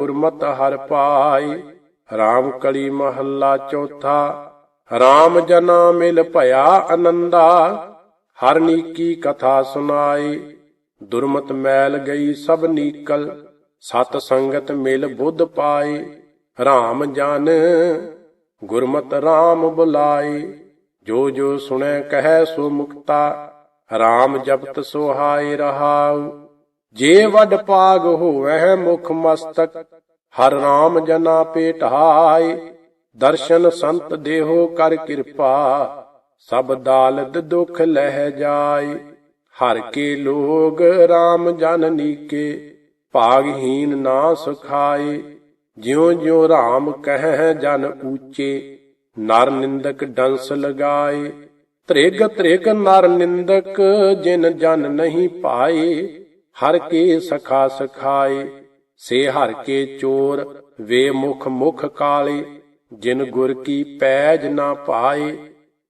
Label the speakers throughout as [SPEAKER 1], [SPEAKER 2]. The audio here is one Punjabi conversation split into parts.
[SPEAKER 1] ਗੁਰਮਤ ਹਰ ਪਾਈ RAM ਕਲੀ ਮਹੱਲਾ ਚੌਥਾ। RAM ਜਨਾ ਮਿਲ ਭਇਆ ਆਨੰਦਾ ਹਰ ਨੀਕੀ ਕਥਾ ਸੁਨਾਈ ਦੁਰਮਤ ਮੈਲ ਗਈ ਸਭ ਨੀਕਲ, ਸਤ ਸੰਗਤ ਮਿਲ ਬੁੱਧ ਪਾਈ। RAM ਜਨ ਗੁਰਮਤ RAM ਬੁਲਾਈ, ਜੋ ਜੋ ਸੁਣੈ ਕਹੈ ਸੋ ਮੁਕਤਾ। RAM ਜਪਤ ਸੁਹਾਈ ਰਹਾਉ। ਜੇ ਵੱਡ ਪਾਗ ਹੋਵੈ ਮੁਖ ਮਸਤਕ, ਹਰ RAM ਜਨਾ ਪੇਟਾਈ ਦਰਸ਼ਨ ਸੰਤ ਦੇਹੋ ਕਰ ਕਿਰਪਾ, ਸਭ ਦਾਲਦ ਦੁਖ ਲਹਿ ਜਾਏ। ਹਰ ਕੇ ਲੋਗ RAM ਜਨ ਨੀਕੇ, ਭਾਗਹੀਨ ਨਾ ਸੁਖਾਏ। ਜਿਉ ਜਿਉ RAM ਕਹਿ ਜਨ ਊਚੇ, ਨਰ ਨਿੰਦਕ ਡੰਸ ਲਗਾਏ। ਤ੍ਰਿਗ ਤ੍ਰਿਗ ਨਰ ਨਿੰਦਕ ਜਿਨ ਜਨ ਨਹੀਂ ਪਾਏ। ਹਰ ਕੇ ਸਖਾ ਸਖਾਏ, ਸੇ ਹਰ ਕੇ ਚੋਰ, ਵੇ ਮੁਖ ਮੁਖ ਕਾਲੇ, ਜਿਨ ਗੁਰ ਕੀ ਪੈਜ ਨਾ ਪਾਏ,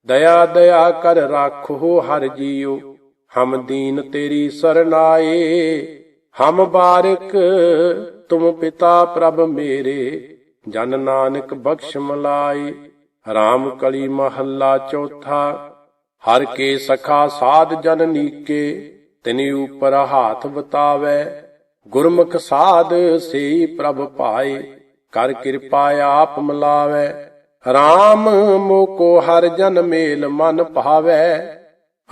[SPEAKER 1] ਦਇਆ ਦਇਆ ਕਰ ਰਾਖੋ ਹਰ ਜੀਉ, ਹਮ ਦੀਨ ਤੇਰੀ ਸਰਨਾਏ, ਹਮ ਬਾਰਕ ਤੁਮ ਪਿਤਾ ਪ੍ਰਭ ਮੇਰੇ, ਜਨ ਨਾਨਕ ਬਖਸ਼ ਮਲਾਈ ਰਾਮ ਕਲੀ ਮਹੱਲਾ ਚੌਥਾ, ਹਰ ਕੇ ਸਖਾ ਸਾਧ ਜਨ ਨੀਕੇ ਤਿਨੀ ਉਪਰ ਹਾਥ ਬਤਾਵੇ, ਗੁਰਮੁਖ ਸਾਧ ਸੇ ਪ੍ਰਭ ਪਾਏ, ਕਰ ਕਿਰਪਾ ਆਪ ਮਲਾਵੇ। RAM ਮੋਕੋ ਹਰ ਜਨ ਮੇਲ ਮਨ ਭਾਵੇ,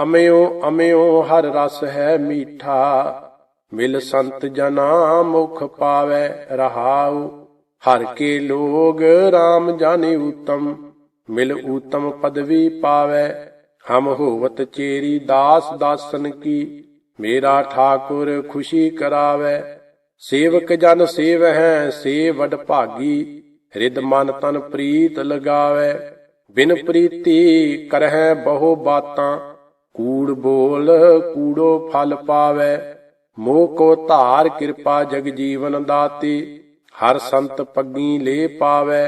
[SPEAKER 1] ਅਮਿਓ ਅਮਿਓ ਹਰ ਰਸ ਹੈ ਮੀਠਾ, ਮਿਲ ਸੰਤ ਜਨਾ ਮੁਖ ਪਾਵੇ, ਰਹਾਉ। ਹਰ ਕੇ ਲੋਗ RAM ਜਾਣੇ ਉਤਮ, ਮਿਲ ਉਤਮ ਪਦਵੀ ਪਾਵੇ। ਹਮ ਹੋਵਤ ਚੇਰੀ ਦਾਸ ਦਾਸਨ ਕੀ ਮੇਰਾ ਠਾਕੁਰ ਖੁਸ਼ੀ ਕਰਾਵੇ, ਸੇਵਕ ਜਨ ਸੇਵ ਹੈ ਸੇ ਵਡ ਭਾਗੀ ਹਿਰਦ ਮਨ ਤਨ ਪ੍ਰੀਤ ਲਗਾਵੇ। ਬਿਨ ਪ੍ਰੀਤੀ ਕਰਹਿ ਬਹੁ ਬਾਤਾਂ, ਕੂੜ ਬੋਲ ਕੂੜੋ ਫਲ ਪਾਵੇ। ਮੋਹ ਕੋ ਧਾਰ ਕਿਰਪਾ ਜਗ ਜੀਵਨ ਦਾਤੀ, ਹਰ ਸੰਤ ਪੱਗੀ ਲੈ ਪਾਵੇ।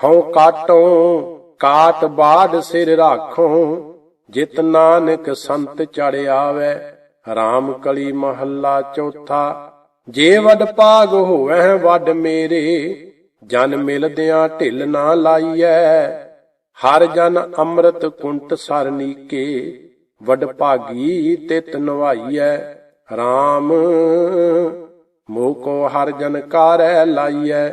[SPEAKER 1] ਹਉ ਕਾਟੋ, ਕਾਟ ਬਾਦ ਸਿਰ ਰਾਖੋ, ਜਿਤ ਨਾਨਕ ਸੰਤ ਚੜ ਆਵੇ। ਰਾਮ ਕਲੀ ਮਹੱਲਾ ਚੌਥਾ, ਜੇ ਵੱਡ ਭਾਗ ਹੋਵੇ ਵੱਡ ਮੇਰੇ, ਜਨ ਮਿਲਦਿਆਂ ਢਿੱਲ ਨਾ ਲਾਈਐ। ਹਰ ਜਨ ਅੰਮ੍ਰਿਤ ਕੁੰਟ ਸਰ ਨੀਕੇ, ਵੱਡ ਭਾਗੀ ਤਿਤ ਨਵਾਈਐ। RAM ਮੋਹ ਕੋ ਹਰ ਜਨ ਕਾਰੈ ਲਾਈਐ।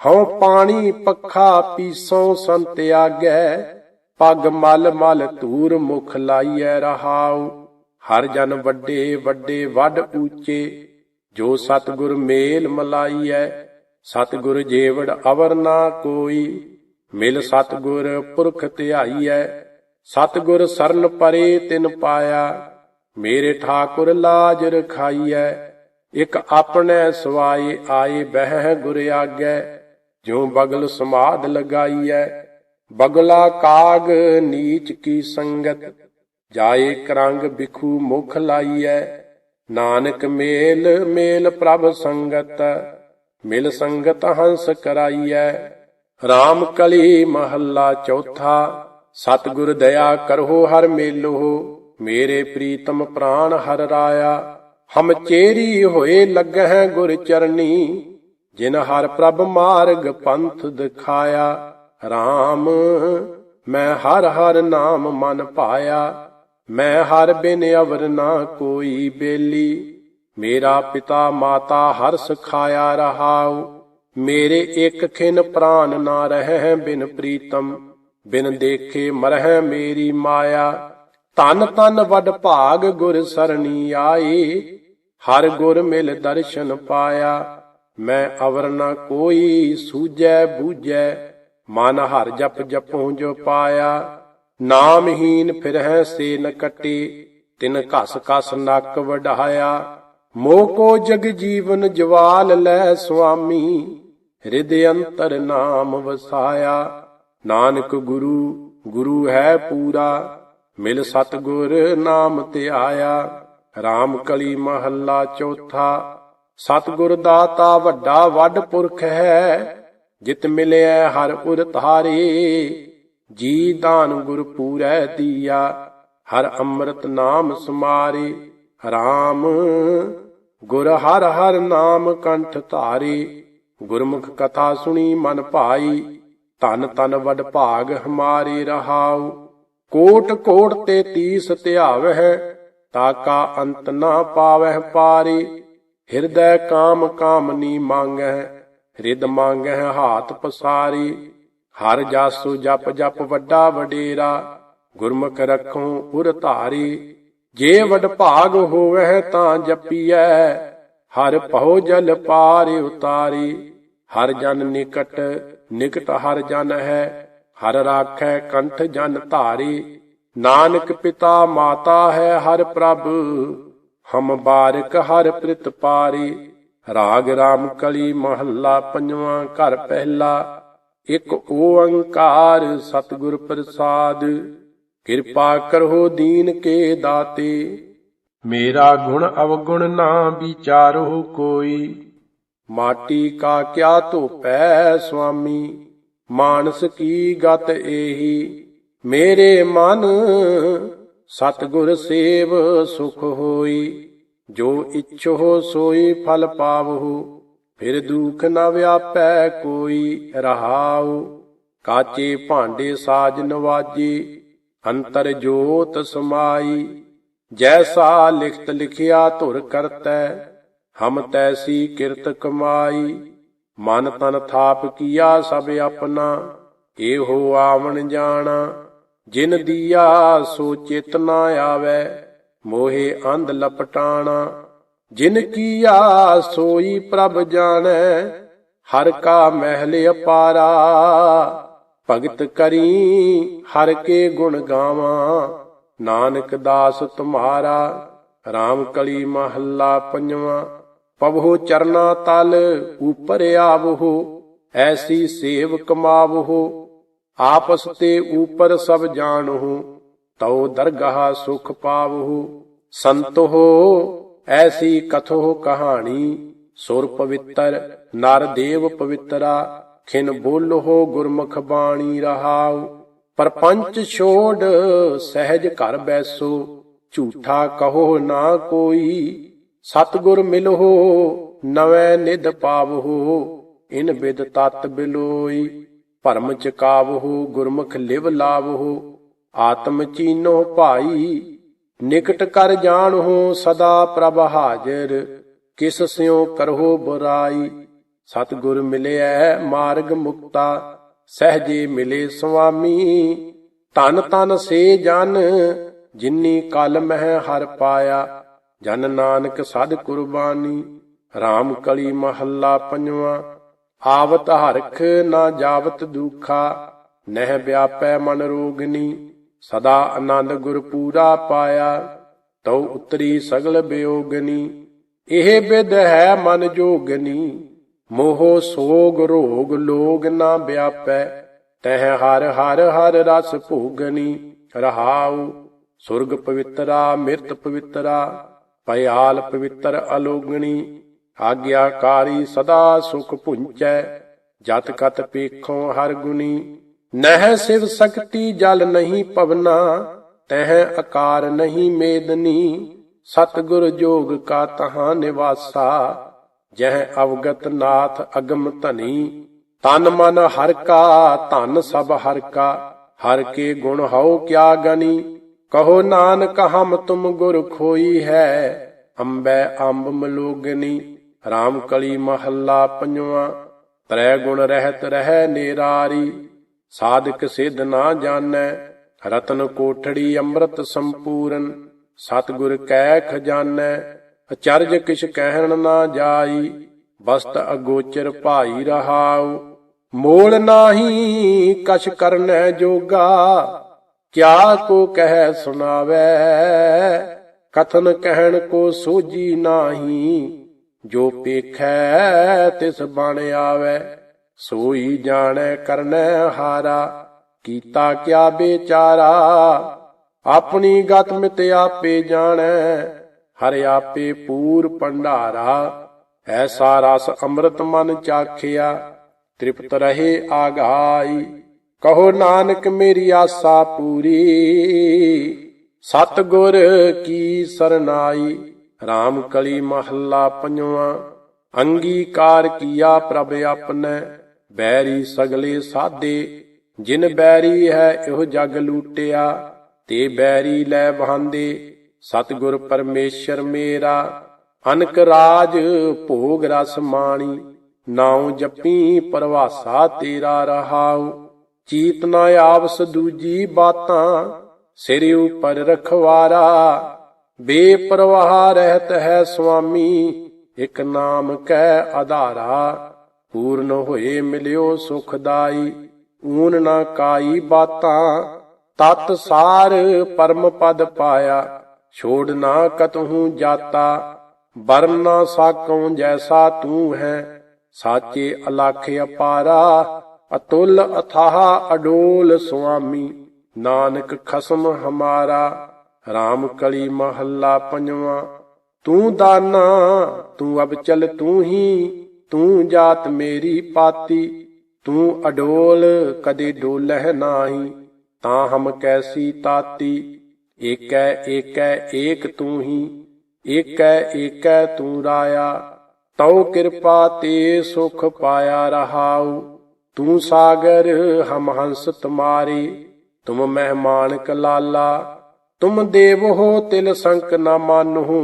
[SPEAKER 1] ਹਉ ਪਾਣੀ ਪੱਖਾ ਪੀਸੋ ਸੰਤ ਆਗੈ, ਪਗ ਮਲ ਮਲ ਧੂਰ ਮੁਖ ਲਾਈਐ ਰਹਾਉ। ਹਰ ਜਨ ਵੱਡੇ ਵੱਡੇ ਵੱਡ ਊਚੇ, ਜੋ ਸਤਿਗੁਰ ਮੇਲ ਮਲਾਈਐ, ਸਤਿਗੁਰ ਜੇਵੜ ਅਵਰ ਨਾ ਕੋਈ, ਮਿਲ ਸਤਿਗੁਰ ਪੁਰਖ ਧਿਆਈਐ, ਸਤਿਗੁਰ ਸਰਨ ਪਰੇ ਤਿਨ ਪਾਇਆ, ਮੇਰੇ ਠਾਕੁਰ ਲਾਜ ਰਖਾਈਐ, ਇਕ ਆਪਣੇ ਸਵਾਏ ਆਏ ਬਹਿ ਗੁਰ ਆਗੈ, ਜਿਉ ਬਗਲ ਸਮਾਦ ਲਗਾਈਐ, ਬਗਲਾ ਕਾਗ ਨੀਚ ਕੀ ਸੰਗਤ ਜਾਏ ਕਰੰਗ ਬਿਖੂ ਮੁਖ ਲਾਈਐ। ਨਾਨਕ ਮੇਲ ਮੇਲ ਪ੍ਰਭ ਸੰਗਤ, ਮਿਲ ਸੰਗਤ ਹੰਸ ਕਰਾਈਐ। RAM ਕਲੀ ਮਹੱਲਾ ਚੌਥਾ, ਸਤਿਗੁਰ ਦਇਆ ਕਰੋ ਹਰ ਮੇਲੋ, ਮੇਰੇ ਪ੍ਰੀਤਮ ਪ੍ਰਾਨ ਹਰ ਰਾਇਆ। ਹਮ ਚੇਰੀ ਹੋਏ ਲੱਗਹਿ ਗੁਰ ਚਰਨੀ, ਜਿਨ ਹਰ ਪ੍ਰਭ ਮਾਰਗ ਪੰਥ ਦਿਖਾਇਆ। RAM ਮੈਂ ਹਰ ਹਰ ਨਾਮ ਮਨ ਪਾਇਆ। ਮੈਂ ਹਰ ਬਿਨ ਅਵਰ ਨਾ ਕੋਈ ਬੇਲੀ। ਮੇਰਾ ਪਿਤਾ ਮਾਤਾ ਹਰ ਸਖਾਇਆ ਰਹਾਉ। ਮੇਰੇ ਇੱਕ ਖਿਨ ਪ੍ਰਾਨ ਨਾ ਰਹਿ ਬਿਨ ਪ੍ਰੀਤਮ। ਬਿਨ ਦੇਖੇ ਮਰਹਿ ਮੇਰੀ ਮਾਇਆ। ਤਨ ਤਨ ਵੱਡ ਭਾਗ ਗੁਰ ਸਰਣੀ ਆਏ ਹਰ ਗੁਰ ਮਿਲ ਦਰਸ਼ਨ ਪਾਇਆ। ਮੈਂ ਅਵਰ ਨਾ ਕੋਈ ਸੂਝੈ ਬੂਜੈ ਮਨ ਹਰ ਜਪ ਜਪਉ ਜੋ ਪਾਇਆ। ਨਾਮਹੀਨ ਫਿਰਹਿ ਸੇ ਨ ਕਟੇ, ਤਿਨ ਘਸ ਘਸ ਨੱਕ ਵਢਾਇਆ। ਮੋਹ ਕੋ ਜਗ ਜੀਵਨ ਜਵਾਲ ਲੈ ਸੁਆਮੀ ਹਿਰਦ ਅੰਤਰ ਨਾਮ ਵਸਾਇਆ। ਨਾਨਕ ਗੁਰੂ ਗੁਰੂ ਹੈ ਪੂਰਾ, ਮਿਲ ਸਤਗੁਰ ਨਾਮ ਤੇ ਆਇਆ RAM ਕਲੀ ਮਹੱਲਾ ਚੌਥਾ, ਸਤਗੁਰ ਦਾਤਾ ਵੱਡਾ ਵੱਡ ਪੁਰਖ ਹੈ। ਜਿਤ ਮਿਲਿਆ ਹਰ ਉਰ ਧਾਰੇ ਜੀ ਦਾਨ ਗੁਰ ਪੂਰੈ ਦੀਆ, ਹਰ ਅੰਮ੍ਰਿਤ ਨਾਮ ਸਮਾਰੇ, ਰਾਮ ਗੁਰ ਹਰ ਹਰ ਨਾਮ ਕੰਠ ਧਾਰੇ, ਗੁਰਮੁਖ ਕਥਾ ਸੁਣੀ ਮਨ ਭਾਈ, ਧਨ ਤਨ ਵਡ ਭਾਗ ਹਮਾਰੇ ਰਹਾਉ। ਕੋਟ ਕੋਟ ਤੇ ਤੀਸ ਧਿਆਵਹਿ ਤਾਕਾ ਅੰਤ ਨਾ ਪਾਵਹਿ ਪਾਰੇ, ਹਿਰਦੈ ਕਾਮ ਕਾਮਨੀ ਮੰਗਹਿ ਰਿਦ ਮੰਗਹਿ ਹਾਥ ਪਸਾਰੀ। ਹਰ ਜਾਸੂ ਜਪ ਜਪ ਵੱਡਾ ਵਡੇਰਾ, ਗੁਰਮੁਖ ਰਖੋ ਉਰ ਧਾਰੀ। ਜੇ ਵਡ ਭਾਗ ਹੋਵਹਿ ਤਾਂ ਜਪੀਐ, ਹਰ ਪਹੁ ਜਲ ਪਾਰ ਉਤਾਰੀ। ਹਰ ਜਨ ਨਿਕਟ ਨਿਕਟ ਹਰ ਜਨ ਹੈ, ਹਰ ਰਾਖੈ ਕੰਠ ਜਨ ਧਾਰੀ। ਨਾਨਕ ਪਿਤਾ ਮਾਤਾ ਹੈ ਹਰ ਪ੍ਰਭ, ਹਮ ਬਾਰਕ ਹਰ ਪ੍ਰਿਤ ਪਾਰੀ। ਰਾਗ ਰਾਮ ਕਲੀ ਮਹੱਲਾ ਪੰਜਵਾਂ ਘਰ ਪਹਿਲਾ ਇੱਕ ਓੰਕਾਰ ਸਤਿਗੁਰ ਪ੍ਰਸਾਦ ਕਿਰਪਾ ਕਰੋ ਦੀਨ ਕੇ ਦਾਤੇ। ਮੇਰਾ ਗੁਣ ਅਵਗੁਣ ਨਾ ਵਿਚਾਰੋ ਕੋਈ। ਮਾਟੀ ਕਾ ਕਿਆ ਧੋਪੈ ਸੁਆਮੀ ਮਾਨਸ ਕੀ ਗਤ ਏਹੀ। ਮੇਰੇ ਮਨ ਸਤਿਗੁਰ ਸੇਵ ਸੁਖ ਹੋਈ ਜੋ ਇਛੋ ਸੋਈ ਫਲ ਪਾਵਹੁ। ਫਿਰ ਦੁਖ ਨ ਵਿਆਪੈ ਕੋਈ ਰਹਾਉ, ਕਾਚੇ ਭਾਂਡੇ ਸਾਜ ਨਵਾਜੀ ਅੰਤਰ ਜੋਤ ਸਮਾਈ, ਜੈਸਾ ਲਿਖਤ ਲਿਖਿਆ ਧੁਰ ਕਰਤੈ, ਹਮ ਤੈਸੀ ਕਿਰਤ ਕਮਾਈ, ਮਨ ਤਨ ਥਾਪ ਕੀਆ ਸਭ ਆਪਣਾ, ਇਹੋ ਆਵਣ ਜਾਣਾ, ਜਿਨ ਦੀਆ ਸੋ ਚੇਤਨਾ ਆਵੈ, ਮੋਹਿ ਅੰਧ ਲਪਟਾਣਾ। ਜਿਨ ਕੀਆ ਸੋਈ ਪ੍ਰਭ ਜਾਣੈ, ਹਰ ਕਾ ਮਹਿਲ ਅਪਾਰਾ। ਭਗਤ ਕਰੀ ਹਰ ਕੇ ਗੁਣ ਗਾਵਾਂ, ਨਾਨਕ ਦਾਸ ਤੁਮਾਰਾ RAM ਕਲੀ ਮਹੱਲਾ ਪੰਜਵਾਂ। ਪਵਹੁ ਚਰਨਾ ਤਲ ਉਪਰ ਆਵਹੁ, ਐਸੀ ਸੇਵ ਕਮਾਵਹੁ ਆਪਸ ਤੇ ਉਪਰ ਸਭ ਜਾਣਹੁ, ਤਉ ਦਰਗਾਹ ਸੁਖ ਪਾਵਹੁ। ਸੰਤੋ ਐਸੀ ਕਥੋ ਕਹਾਣੀ, ਸੁਰ ਪਵਿੱਤਰ, ਨਰ ਦੇਵ ਪਵਿੱਤਰਾ, ਖਿਨ ਬੋਲੋ ਗੁਰਮੁਖ ਬਾਣੀ ਰਹਾਉ, ਪਰਪੰਚ ਛੋੜ ਸਹਿਜ ਘਰ ਬੈਸੋ, ਝੂਠਾ ਕਹੋ ਨਾ ਕੋਈ, ਸਤਗੁਰ ਮਿਲੋ, ਨਵੇਂ ਨਿਧ ਪਾਵਹੁ ਇਨ ਬਿਦ ਤਤ ਬਿਲੋਈ, ਭਰਮ ਚਕਾਵਹੁ ਗੁਰਮੁਖ ਲਿਵ ਲਾਵਹੁ ਆਤਮ ਚੀਨੋ ਭਾਈ ਨਿਕਟ ਕਰ ਜਾਣ ਹੋ ਸਦਾ ਪ੍ਰਭ ਹਾਜ਼ਰ, ਕਿਸ ਸਿਉ ਕਰਹੋ ਬੁਰਾਈ? ਸਤਿਗੁਰ ਮਿਲਿਐ ਮਾਰਗ ਮੁਕਤਾ, ਸਹਜੇ ਮਿਲੇ ਸੁਆਮੀ। ਤਨ ਤਨ ਸੇ ਜਨ, ਜਿਨੀ ਕਲ ਮਹਿ ਹਰ ਪਾਇਆ। ਜਨ ਨਾਨਕ ਸਦ ਕੁਰਬਾਨੀ RAM ਕਲੀ ਮਹੱਲਾ ਪੰਜਵਾਂ। ਆਵਤ ਹਰਖ ਨਾ ਜਾਵਤ ਦੁਖਾ, ਨਹਿ ਵਿਆਪੈ ਮਨ ਰੋਗਨੀ। ਸਦਾ ਆਨੰਦ ਗੁਰ ਪੂਰਾ ਪਾਇਆ, ਤਉ ਉਤਰੀ ਸਗਲ ਬਿਯੋਗਨੀ ਇਹ ਬਿਦ ਹੈ ਮਨ ਜੋਗਨੀ, ਮੋਹ ਸੋਗ ਰੋਗ ਲੋਗ ਨਾ ਵਿਆਪੈ। ਤਹਿ ਹਰ ਹਰ ਹਰ ਰਸ ਭੋਗਨੀ, ਰਹਾਉ ਸੁਰਗ ਪਵਿੱਤਰਾ, ਮਿਰਤ ਪਵਿੱਤਰਾ, ਭਇਆਲ ਪਵਿੱਤਰ ਅਲੋਗਣੀ ਆਗਿਆਕਾਰੀ ਸਦਾ ਸੁਖ ਭੁੰਚੈ, ਜਤ ਕਤ ਪੇਖੋਂ ਹਰ ਗੁਣੀ ਨਹਿ ਸਿਵ ਸਕਤੀ ਜਲ ਨਹੀਂ ਪਵਨਾ ਤਹਿ ਆਕਾਰ ਨਹੀਂ ਮੇਦਨੀ, ਸਤਗੁਰ ਜੋਗ ਕਾ ਤਹਾਂ ਨਿਵਾਸਾ, ਜਹ ਅਵਗਤ ਨਾਥ ਅਗਮ ਧਨੀ। ਤਨ ਮਨ ਹਰ ਕਾ, ਧਨ ਸਭ ਹਰ ਕਾ, ਹਰ ਕੇ ਗੁਣ ਹਉ ਕਿਆ ਗਨੀ। ਕਹੋ ਨਾਨਕ ਹਮ ਤੁਮ ਗੁਰ ਖੋਈ ਹੈ, ਅੰਬੈ ਅੰਬ ਮਲੋਗਨੀ। RAM ਕਲੀ ਮਹੱਲਾ ਪੰਜਵਾਂ, ਤ੍ਰੈ ਗੁਣ ਰਹਿਤ ਰਹਿ ਨੇਰਾਰੀ। ਸਾਧਕ ਸਿਧ ਨਾ ਜਾਣੈ, ਰਤਨ ਕੋਠੜੀ ਅੰਮ੍ਰਿਤ ਸੰਪੂਰਨ, ਸਤਿਗੁਰ ਕੈ ਖਜ਼ਾਨੈ, ਅਚਰਜ ਕਿਛ ਕਹਿਣ ਨਾ ਜਾਈ ਬਸਤ ਅਗੋਚਰ ਭਾਈ ਰਹਾਉ। ਮੋਲ ਨਾਹੀ ਕਛ ਕਰਨੈ ਜੋਗਾ, ਕਿਆ ਕੋ ਕਹਿ ਸੁਣਾਵੈ, ਕਥਨ ਕਹਿਣ ਕੋ ਸੋਜੀ ਨਾਹੀ, ਜੋ ਪੇਖੈ ਤਿਸ ਬਣ ਆਵੈ। ਸੋਈ ਜਾਣੈ ਕਰਨੈ ਹਾਰਾ, ਕੀਤਾ ਕਿਆ ਬੇਚਾਰਾ? ਆਪਣੀ ਗਤ ਮਿਤ ਆਪੇ ਜਾਣੈ, ਹਰਿ ਆਪੇ ਪੂਰ ਭੰਡਾਰਾ। ਐਸਾ ਰਸ ਅੰਮ੍ਰਿਤ ਮਨ ਚਾਖਿਆ, ਤ੍ਰਿਪਤ ਰਹੇ ਆਗਾਈ। ਕਹੋ ਨਾਨਕ ਮੇਰੀ ਆਸਾ ਪੂਰੀ ਸਤ ਗੁਰ ਕੀ ਸਰਨਾਈ? RAM ਕਲੀ ਮਹੱਲਾ ਪੰਜਵਾਂ, ਅੰਗੀਕਾਰ ਕੀਆ ਪ੍ਰਭ ਆਪਣੈ। ਬੈਰੀ ਸਗਲੇ ਸਾਦੇ, ਜਿਨ ਬੈਰੀ ਹੈ ਇਹੋ ਜਗ ਲੂਟਿਆ, ਤੇ ਬੈਰੀ ਲੈ ਬਹਾਂਦੇ ਸਤਿਗੁਰ ਪਰਮੇਸ਼ਰ ਮੇਰਾ, ਅਨਕ ਰਾਜ ਭੋਗ ਰਸ ਮਾਣੀ, ਨਾਉ ਜਪੀ ਪਰਵਾਸਾ ਤੇਰਾ ਰਹਾਉ, ਚੀਤ ਨਾ ਆਵਸ ਦੂਜੀ ਬਾਤਾਂ, ਸਿਰ ਉਪਰ ਰਖਵਾਰਾ, ਬੇਪਰਵਾਹ ਰਹਿਤ ਹੈ ਸੁਆਮੀ, ਇਕ ਨਾਮ ਕੈ ਆਧਾਰਾ ਪੂਰਨ ਹੋਏ ਮਿਲਿਓ ਸੁਖਦਾਈ, ਊਨ ਨਾ ਕਾਈ ਬਾਤਾਂ, ਤਤ ਸਾਰ ਪਰਮ ਪਦ ਪਾਇਆ, ਛੋੜ ਨਾ ਕਤਹੂ ਜਾਤਾ ਬਰਮ ਨਾ ਸਾਕਉ ਜੈਸਾ ਤੂੰ ਹੈ, ਸਾਚੇ ਅਲਖ ਅਪਾਰਾ, ਅਤੁਲ ਅਥਾਹ ਅਡੋਲ ਸੁਆਮੀ, ਨਾਨਕ ਖਸਮ ਹਮਾਰਾ RAM ਕਲੀ ਮਹੱਲਾ ਪੰਜਵਾਂ, ਤੂੰ ਦਾਨਾ, ਤੂੰ ਅਬ ਚਲ ਤੂੰ ਹੀ ਤੂੰ ਜਾਤ ਮੇਰੀ ਪਾਤੀ, ਤੂੰ ਅਡੋਲ ਕਦੇ ਡੋਲਹਿ ਨਾਹੀ, ਤਾਂ ਹਮ ਕੈਸੀ ਤਾਤੀ, ਏਕੈ ਏਕੈ, ਏਕ ਤੂੰ ਹੀ ਏਕੈ ਏਕੈ ਤੂੰ ਰਾਇਆ, ਤਉ ਕਿਰਪਾ ਤੇ ਸੁਖ ਪਾਇਆ ਰਹਾਉ, ਤੂੰ ਸਾਗਰ ਹਮ ਹੰਸ ਤੁਮਾਰੇ ਤੁਮ ਮਹਿਮਾਨ ਕਲਾਲਾ ਤੁਮ ਦੇਵ ਹੋ ਤਿਲ ਸੰਕ ਨਾ ਮਾਨਹੁ,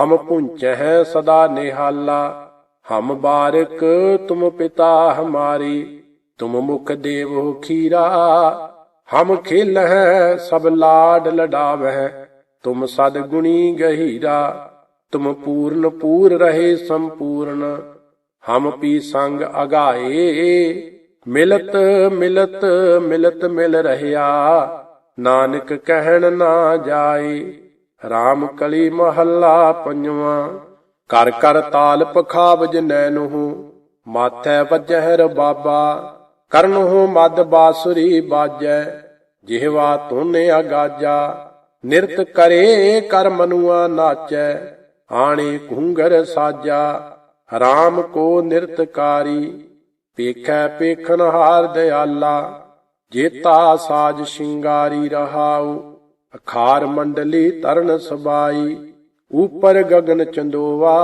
[SPEAKER 1] ਹਮ ਪੁੰਚਹਿ ਸਦਾ ਨਿਹਾਲਾ ਹਮ ਬਾਰਕ ਤੁਮ ਪਿਤਾ ਹਮਾਰੇ, ਤੁਮ ਮੁਖ ਦੇਵੋ ਖੀਰਾ। ਹਮ ਖੇਲ ਹੈ, ਸਭ ਲਾਡ ਲਡਾਵਹਿ, ਤੁਮ ਸਦ ਗੁਣੀ ਗਹੀਰਾ। ਤੁਮ ਪੂਰਨ ਪੂਰ ਰਹੇ ਸੰਪੂਰਨ, ਹਮ ਪੀ ਸੰਗ ਅਗਾਏ। ਮਿਲਤ ਮਿਲਤ ਮਿਲਤ ਮਿਲ ਰਹਿਆ, ਨਾਨਕ ਕਹਿਣ ਨਾ ਜਾਏ। RAM ਕਲੀ ਮਹੱਲਾ ਪੰਜਵਾਂ ਕਰ ਕਰ ਤਾਲ ਪਖਾਵਜ ਨੈਨਹੁ ਮਾਥੈ ਵਜਹਿ ਰਬਾਬਾ ਕਰਨਹੁ ਮਦ ਬਾਸੁਰੀ ਬਾਜੈ, ਜਿਹਵਾ ਤੋਨੇ ਅਗਾਜਾ, ਨਿਰਤ ਕਰੇ ਕਰ ਮਨੁਆ ਨਾਚੈ, ਆਣੇ ਘੁੰਗਰ ਸਾਜਾ, ਰਾਮ ਕੋ ਨਿਰਤਕਾਰੀ ਪੇਖੈ ਪੇਖਨ ਹਾਰ ਦਿਆਲਾ, ਜੇਤਾ ਸਾਜ ਸ਼ਿੰਗਾਰੀ ਰਹਾਉ, ਅਖਾਰ ਮੰਡਲੀ ਤਰਨ ਸਬਾਈ। ਉਪਰ ਗਗਨ ਚੰਦੋਵਾ,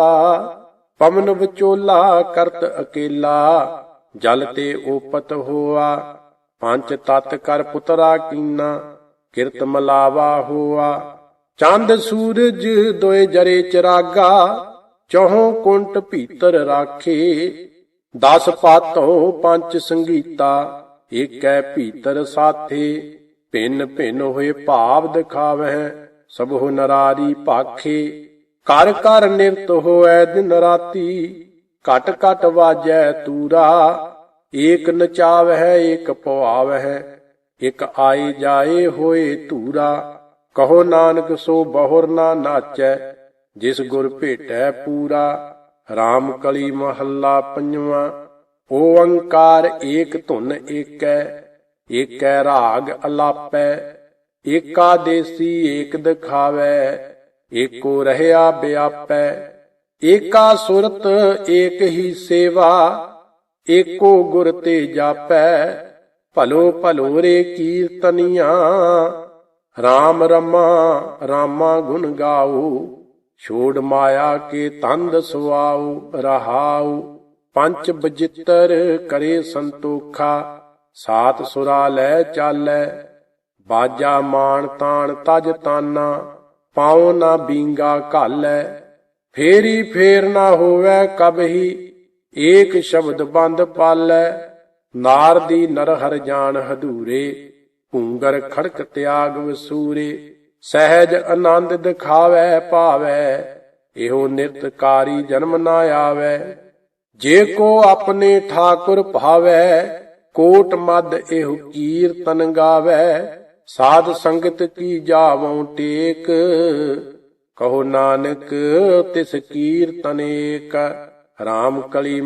[SPEAKER 1] ਪਵਨ ਵਿਚੋਲਾ ਕਰਤ ਅਕੇਲਾ, ਜਲ ਤੇ ਓਪਤ ਹੋਆ, ਪੰਜ ਤਤ ਕਰ ਪੁਤਰਾ ਕੀਨਾ, ਕਿਰਤ ਮਲਾਵਾ ਹੋਆ। ਚੰਦ ਸੂਰਜ ਦੋਏ ਜਰੇ ਚਰਾਗਾ ਚੌਹੋਂ ਕੁੰਟ ਭੀਤਰ ਰਾਖੇ। ਦਸ ਪਾਤੋਂ ਪੰਜ ਸੰਗੀਤਾ, ਏਕੈ ਭੀਤਰ ਸਾਥੇ ਭਿੰਨ ਭਿੰਨ ਹੋਏ ਭਾਵ ਦਿਖਾਵਹਿ। ਸਭੋ ਨਰਾਰੀ ਭਾਖੇ ਕਰ ਕਰ ਨਿਰਤ ਹੋਐ ਦਿਨ ਰਾਤੀ, ਘਟ ਘਟ ਵਾਜੈ ਤੂਰਾ, ਏਕ ਨਚਾਵਹਿ ਏਕ ਪਵਾਵਹਿ, ਇਕ ਆਏ ਜਾਏ ਹੋਏ ਧੂਰਾ। ਕਹੋ ਨਾਨਕ, ਸੋ ਬਹੁਰ ਨਾ ਨਾਚੈ, ਜਿਸ ਗੁਰ ਭੇਟੈ ਪੂਰਾ। RAM ਕਲੀ ਮਹੱਲਾ ਪੰਜਵਾਂ ਓੰਕਾਰ ਏਕ ਧੁਨ ਏਕੈ ਏਕੈ ਰਾਗ ਅਲਾਪੈ। ਏਕਾ ਦੇਸੀ ਏਕ ਦਿਖਾਵੈ ਏਕੋ ਰਹਿਆ ਬਿਆਪੈ। ਏਕਾ ਸੁਰਤ ਏਕ ਹੀ ਸੇਵਾ, ਏਕੋ ਗੁਰ ਤੇ ਜਾਪੈ। ਭਲੋ ਭਲੋ ਰੇ ਕੀਰਤਨੀਆਂ RAM ਰਮਾ, ਰਾਮਾ ਗੁਣ ਗਾਓ। ਛੋੜ ਮਾਇਆ ਕੇ ਤੰਦ ਸੁਆਉ ਰਹਾਉ ਪੰਚ ਬਜਿੱਤਰ ਕਰੇ ਸੰਤੋਖਾ, ਸਾਤ ਸੁਰਾ ਲੈ ਚਾਲੈ। ਬਾਜਾ ਮਾਨ ਤਾਣ ਤਜ ਤਾਨਾ, ਪਾਉ ਨਾ ਬੀਂਗਾ ਘਾਲੈ, ਫੇਰੀ ਫੇਰ ਨਾ ਹੋਵੇ ਕਬਹੀ ਏਕ ਸ਼ਬਦ ਬੰਦ ਪਾਲੈ ਨਾਰਦੀ ਨਰ ਹਰ ਜਾਣ ਹਧੂਰੇ, ਭੂੰਗਰ ਖੜਕ ਤਿਆਗ ਵਸੂਰੇ, ਸਹਿਜ ਆਨੰਦ ਦਿਖਾਵੈ ਪਾਵੈ ਇਹੋ ਨਿਰਤਕਾਰੀ ਜਨਮ ਨਾ ਆਵੈ, ਜੇ ਕੋ ਆਪਣੇ ਠਾਕੁਰ ਭਾਵੈ, ਕੋਟ ਮਦ ਇਹੋ ਕੀਰਤਨ ਗਾਵੈ। ਸਾਧ ਸੰਗਤ ਕੀ ਜਾਵਉ ਟੇਕ ਕਹੋ ਨਾਨਕ ਤਿਸ ਕੀਰਤਨੇਕ RAM ਕਲੀ